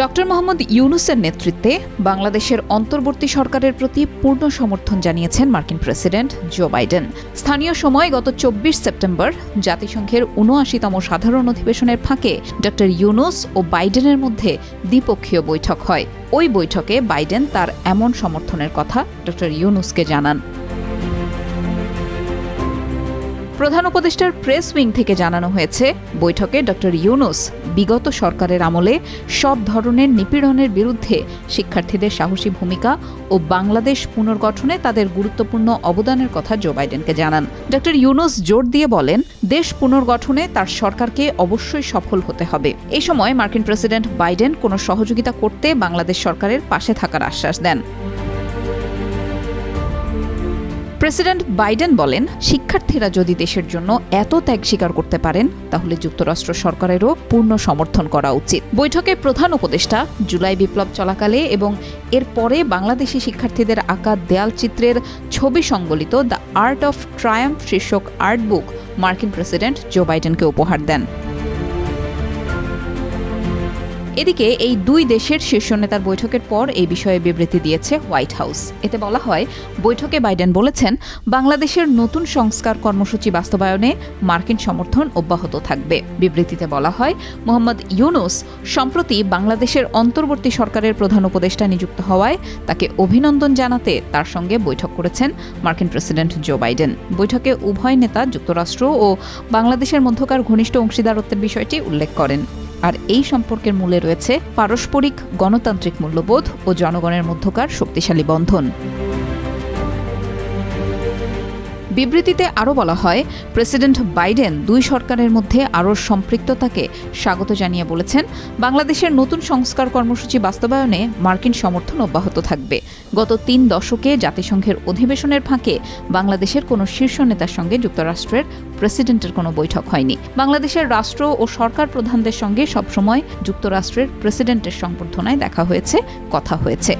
Doctor Mohammad ইউনুসের নেতৃত্বে বাংলাদেশের অন্তর্বর্তী সরকারের প্রতি পূর্ণ সমর্থন জানিয়েছেন মার্কিন প্রেসিডেন্ট জো বাইডেন। স্থানীয় সময় গত চব্বিশ সেপ্টেম্বর জাতিসংঘের উনআশিতম সাধারণ অধিবেশনের ফাঁকে ডক্টর ইউনুস ও বাইডেনের মধ্যে দ্বিপক্ষীয় বৈঠক হয়। ওই বৈঠকে বাইডেন তার এমন সমর্থনের কথা ডক্টর ইউনুসকে জানান। প্রধান উপদেষ্টার প্রেস উইং থেকে জানানো হয়েছে, বৈঠকে ডক্টর ইউনুস বিগত সরকারের আমলে সব ধরনের নিপীড়নের বিরুদ্ধে শিক্ষার্থীদের সাহসী ভূমিকা ও বাংলাদেশ পুনর্গঠনে তাদের গুরুত্বপূর্ণ অবদানের কথা জো বাইডেনকে জানান। ডক্টর ইউনুস জোর দিয়ে বলেন, দেশ পুনর্গঠনে তার সরকারকে অবশ্যই সফল হতে হবে। এই সময় মার্কিন প্রেসিডেন্ট বাইডেন কোনো সহযোগিতা করতে বাংলাদেশ সরকারের পাশে থাকার আশ্বাস দেন। প্রেসিডেন্ট বাইডেন বলেন, শিক্ষার্থীরা যদি দেশের জন্য এত ত্যাগ স্বীকার করতে পারেন, তাহলে যুক্তরাষ্ট্র সরকারেরও পূর্ণ সমর্থন করা উচিত। বৈঠকে প্রধান উপদেষ্টা জুলাই বিপ্লব চলাকালে এবং এরপরে বাংলাদেশি শিক্ষার্থীদের আঁকা দেয়াল চিত্রের ছবি সংবলিত দ্য আর্ট অফ ট্রায়াম্প শীর্ষক আর্ট বুক মার্কিন প্রেসিডেন্ট জো বাইডেনকে উপহার দেন। এদিকে এই দুই দেশের শীর্ষ নেতার বৈঠকের পর এই বিষয়ে বিবৃতি দিয়েছে হোয়াইট হাউস। এতে বলা হয়, বৈঠকে বাইডেন বলেছেন, বাংলাদেশের নতুন সংস্কার কর্মসূচি বাস্তবায়নে মার্কিন সমর্থন অব্যাহত থাকবে। বিবৃতিতে বলা হয়, মোহাম্মদ ইউনুস সম্প্রতি বাংলাদেশের অন্তর্বর্তী সরকারের প্রধান উপদেষ্টা নিযুক্ত হওয়ায় তাকে অভিনন্দন জানাতে তার সঙ্গে বৈঠক করেছেন মার্কিন প্রেসিডেন্ট জো বাইডেন। বৈঠকে উভয় নেতা, যুক্তরাষ্ট্র ও বাংলাদেশের মধ্যকার ঘনিষ্ঠ অংশীদারত্বের বিষয়টি উল্লেখ করেন। আর এই সম্পর্কের মূলে রয়েছে পারস্পরিক গণতান্ত্রিক মূল্যবোধ ও জনগণের মধ্যকার শক্তিশালী বন্ধন। বিবৃতিতে আরও বলা হয়, প্রেসিডেন্ট বাইডেন দুই সরকারের মধ্যে আরও সম্পৃক্ততাকে স্বাগত জানিয়ে বলেছেন। বাংলাদেশের নতুন সংস্কার কর্মসূচি বাস্তবায়নে মার্কিন সমর্থন অব্যাহত থাকবে। গত তিন দশকে জাতিসংঘের অধিবেশনের ফাঁকে বাংলাদেশের কোনো শীর্ষ নেতার সঙ্গে যুক্তরাষ্ট্রের প্রেসিডেন্টের কোনো বৈঠক হয়নি। বাংলাদেশের রাষ্ট্র ও সরকার প্রধানদের সঙ্গে সবসময় যুক্তরাষ্ট্রের প্রেসিডেন্টের সংবর্ধনায় দেখা হয়েছে, কথা হয়েছে।